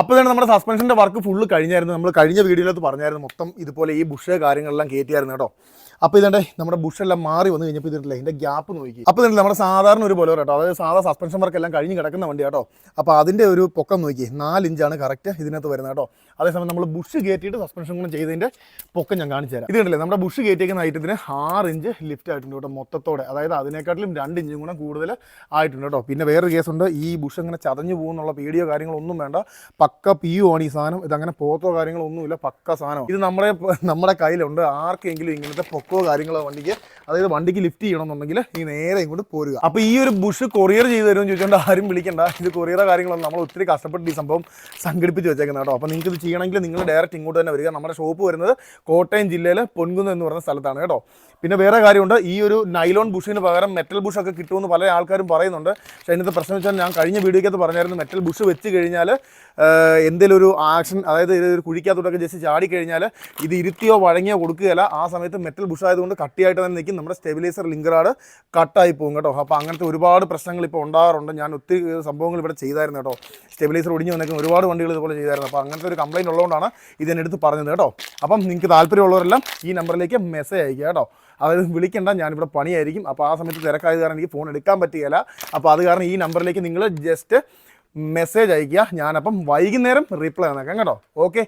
അപ്പോൾ തന്നെ നമ്മുടെ സസ്പെൻഷന്റെ വർക്ക് ഫുള്ള് കഴിഞ്ഞായിരുന്നു. നമ്മൾ കഴിഞ്ഞ വീഡിയോയിലത്ത് പറഞ്ഞായിരുന്നു മൊത്തം ഇതുപോലെ ഈ ബുഷ് കാര്യങ്ങളെല്ലാം കയറ്റിയായിരുന്നു കേട്ടോ. അപ്പോൾ ഇതേ നമ്മുടെ ബുഷെല്ലാം മാറി വന്നു കഴിഞ്ഞപ്പോൾ ഇതിട്ടില്ല ഇതിന്റെ ഗ്യാപ്പ് നോക്കി. അപ്പോൾ തന്നെ നമ്മുടെ സാധാരണ ഒരു പോലെ കേട്ടോ അതായത് സാധാ സസ്പെൻഷൻ വർക്ക് എല്ലാം കഴിഞ്ഞ് കിടക്കുന്ന വണ്ടി കേട്ടോ. അപ്പോൾ അതിന്റെ ഒരു പൊക്കം നോക്കി നാലിഞ്ചാണ് കറക്റ്റ് ഇതിനകത്ത് വരുന്നത് കേട്ടോ. അതേസമയം നമ്മൾ ബുഷ് കയറ്റിയിട്ട് സസ്പെൻഷൻ കൂടെ ചെയ്തതിന്റെ പൊക്കം ഞാൻ കാണിച്ചു തരാം. ഇത് കണ്ടില്ലേ നമ്മുടെ ബുഷ് കയറ്റിയേക്കുന്ന ഐറ്റത്തിന് ആറ് ഇഞ്ച് ലിഫ്റ്റ് ആയിട്ടുണ്ട് കേട്ടോ മൊത്തത്തോടെ. അതായത് അതിനേക്കാട്ടിലും രണ്ട് ഇഞ്ചും കൂടെ കൂടുതൽ ആയിട്ടുണ്ട് കേട്ടോ. പിന്നെ വേറൊരു കേസുണ്ട് ഈ ബുഷ് അങ്ങനെ ചതഞ്ഞു പോകുന്നുള്ള പേടിയോ കാര്യങ്ങളൊന്നും വേണ്ട. പക്ക പി യു ആണ് ഈ സാധനം. ഇതങ്ങനെ പോത്തോ കാര്യങ്ങളൊന്നുമില്ല പക്ക സാധനം ഇത് നമ്മുടെ നമ്മുടെ കയ്യിലുണ്ട്. ആർക്കെങ്കിലും ഇങ്ങനത്തെ പൊക്കോ കാര്യങ്ങളോ വണ്ടിക്ക് അതായത് വണ്ടിക്ക് ലിഫ്റ്റ് ചെയ്യണമെന്നുണ്ടെങ്കിൽ ഈ നേരെ ഇങ്ങോട്ട് പോരുക. അപ്പോൾ ഈ ഒരു ബുഷ് കൊറിയർ ചെയ്ത് തരുമെന്ന് ചോദിച്ചുകൊണ്ട് ആരും വിളിക്കണ്ട. ഇത് കൊറിയറോ കാര്യങ്ങളൊന്നും നമ്മൾ ഒത്തിരി കഷ്ടപ്പെട്ട് ഈ സംഭവം സംഘടിപ്പിച്ച് വെച്ചേക്കുന്നത് കേട്ടോ. അപ്പോൾ നിങ്ങൾക്ക് ഇത് ചെയ്യണമെങ്കിൽ നിങ്ങൾ ഡയറക്റ്റ് ഇങ്ങോട്ട് തന്നെ വരിക. നമ്മുടെ ഷോപ്പ് വരുന്നത് കോട്ടയം ജില്ലയിലെ പൊൻകുന്ന് എന്ന് പറയുന്ന സ്ഥലത്താണ് കേട്ടോ. പിന്നെ വേറെ കാര്യമുണ്ട്. ഈ ഒരു നൈലോൺ ബുഷിന് പകരം മെറ്റൽ ബുഷ് ഒക്കെ കിട്ടുമെന്ന് പല ആൾക്കാരും പറയുന്നുണ്ട്. പക്ഷേ അതിനകത്ത് പ്രശ്നം വെച്ചാൽ ഞാൻ കഴിഞ്ഞ വീഡിയോക്കകത്ത് പറഞ്ഞായിരുന്നു മെറ്റൽ ബുഷ് വെച്ച് കഴിഞ്ഞാൽ എന്തെങ്കിലും ഒരു ആക്ഷൻ അതായത് ഒരു കുഴിക്കകത്തോട്ടൊക്കെ ജസ്റ്റ് ചാടി കഴിഞ്ഞാൽ ഇത് ഇരുത്തിയോ വഴങ്ങിയോ കൊടുക്കുകയല്ല. ആ സമയത്ത് മെറ്റൽ ബുഷ് ആയതുകൊണ്ട് കട്ടിയായിട്ട് തന്നെ നിൽക്കും. നമ്മുടെ സ്റ്റെബിലൈസർ ലിങ്കറാട് കട്ടായി പോകും കേട്ടോ. അപ്പോൾ അങ്ങനത്തെ ഒരുപാട് പ്രശ്നങ്ങൾ ഇപ്പോൾ ഉണ്ടാകാറുണ്ട്. ഞാൻ ഒത്തിരി സംഭവങ്ങൾ ഇവിടെ ചെയ്തായിരുന്നു കേട്ടോ. സ്റ്റെബിലൈസർ ഒടിഞ്ഞു വന്നേക്കും. ഒരുപാട് വണ്ടികൾ ഇതുപോലെ ചെയ്തായിരുന്നു. അപ്പോൾ അങ്ങനത്തെ ഒരു കംപ്ലയിന്റ് ഉള്ളതുകൊണ്ടാണ് ഇതിനെടുത്ത് പറഞ്ഞത് കേട്ടോ. അപ്പം നിങ്ങൾക്ക് താല്പര്യമുള്ളവരെല്ലാം ഈ നമ്പറിലേക്ക് മെസ്സേജ് അയക്കുക കേട്ടോ. അതായത് വിളിക്കേണ്ട ഞാനിവിടെ പണിയായിരിക്കും. അപ്പോൾ ആ സമയത്ത് തിരക്കായത് കാരണം എനിക്ക് ഫോൺ എടുക്കാൻ പറ്റുകയില്ല. അപ്പോൾ അത് കാരണം ഈ നമ്പറിലേക്ക് നിങ്ങൾ ജസ്റ്റ് മെസ്സേജ് അയക്കുക ഞാനപ്പം വൈകുന്നേരം റിപ്ലൈ തന്നേക്കാം കേട്ടോ. ഓക്കെ